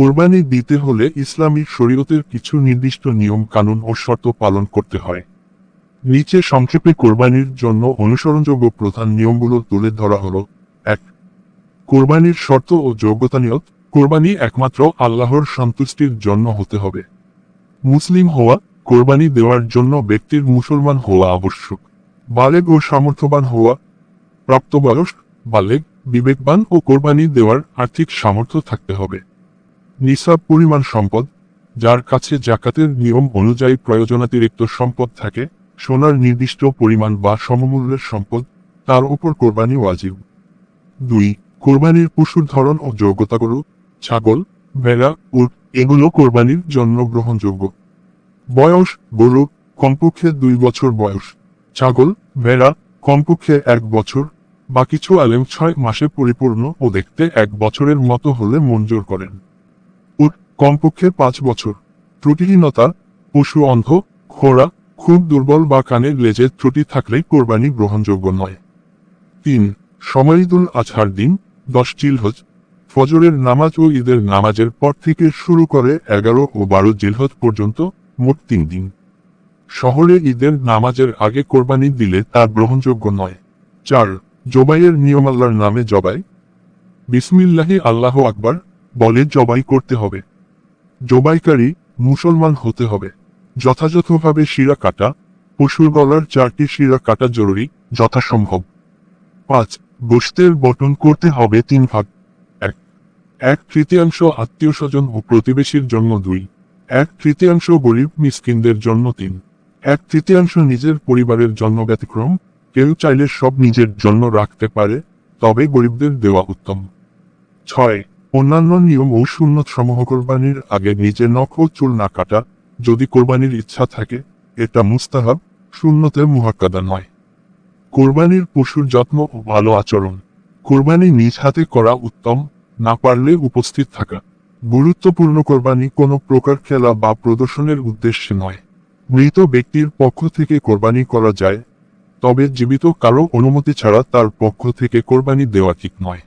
কোরবানি দিতে হলে ইসলামী শরীয়তের কিছু নির্দিষ্ট নিয়ম, কানুন ও শর্ত পালন করতে হয়। নিচে সংক্ষেপে কোরবানির জন্য অনুসরণযোগ্য প্রধান নিয়মগুলো তুলে ধরা হলো, এক, কোরবানির শর্ত ও যোগ্যতা নিয়ত। কোরবানি একমাত্র আল্লাহর সন্তুষ্টির জন্য হতে হবে। মুসলিম হওয়া, কোরবানি দেওয়ার জন্য ব্যক্তির মুসলমান হওয়া আবশ্যক। বালেগ ও সামর্থ্যবান হওয়া, প্রাপ্তবয়স্ক, বালেগ, বিবেকবান ও কোরবানি দেওয়ার আর্থিক সামর্থ্য থাকতে হবে। নিসাব পরিমাণ সম্পদ, যার কাছে জাকাতের নিয়ম অনুযায়ী প্রয়োজনাতিরিক্ত সম্পদ থাকে, সোনার নির্দিষ্ট পরিমাণ বা সমমূল্যের সম্পদ, তার উপর কোরবানি ওয়াজিব। দুই, কোরবানির পশুর ধরন ও যোগ্যতা গরু, ছাগল, ভেড়া, উট, এগুলো কোরবানির জন্য গ্রহণযোগ্য। বয়স, গরু, কমপক্ষে দুই বছর বয়স, ছাগল, ভেড়া, কমপক্ষে এক বছর, বা কিছু আলেম ছয় মাসে পরিপূর্ণ ও দেখতে এক বছরের মতো হলে মঞ্জুর করেন। কমপক্ষে পাঁচ বছর। ত্রুটিহীনতা, পশু অন্ধ, খোড়া, খুব দুর্বল বা কানের লেজে ত্রুটি থাকলেই কোরবানি গ্রহণযোগ্য নয়। তিন সময় ঈদুল আজহার দিন, দশ জিলহজ, ফজরের নামাজ ও ঈদের নামাজের পর থেকে শুরু করে এগারো ও বারো জিলহজ পর্যন্ত মোট তিন দিন। শহরে ঈদের নামাজের আগে কোরবানি দিলে তা গ্রহণযোগ্য নয়। চার জবাইয়ের নিয়ম আল্লাহর নামে জবাই। বিসমিল্লাহি আল্লাহ আকবার বলে জবাই করতে হবে। জবাইকারী মুসলমান হতে হবে। যথাযথভাবে শিরা কাটা, পশুর গলার চারটি শিরা কাটা জরুরি, যথাসম্ভব। পাঁচ, গোষ্ঠের বটন করতে হবে তিন ভাগ। এক এক তৃতীয়াংশ আত্মীয় স্বজন ও প্রতিবেশীর জন্য দুই। এক তৃতীয়াংশ গরিব মিসকিনদের জন্য তিন। এক তৃতীয়াংশ নিজের পরিবারের জন্য ব্যতিক্রম। কেউ চাইলে সব নিজের জন্য রাখতে পারে, তবে গরিবদের দেওয়া উত্তম। ছয় অন্যান্য নিয়ম ও সুন্নত সমূহ কোরবানির আগে নিজে নখ ও চুল না কাটা। যদি কোরবানির ইচ্ছা থাকে, এটা মুস্তাহাব শূন্যতে মুহাক্কাদা নয়। কোরবানির পশুর যত্ন ও ভালো আচরণ। কোরবানি নিজ হাতে করা উত্তম, না পারলে উপস্থিত থাকা। গুরুত্বপূর্ণ কোরবানি কোনো প্রকার খেলা বা প্রদর্শনের উদ্দেশ্যে নয়। মৃত ব্যক্তির পক্ষ থেকে কোরবানি করা যায়, তবে জীবিত কারও অনুমতি ছাড়া তার পক্ষ থেকে কোরবানি দেওয়া ঠিক নয়।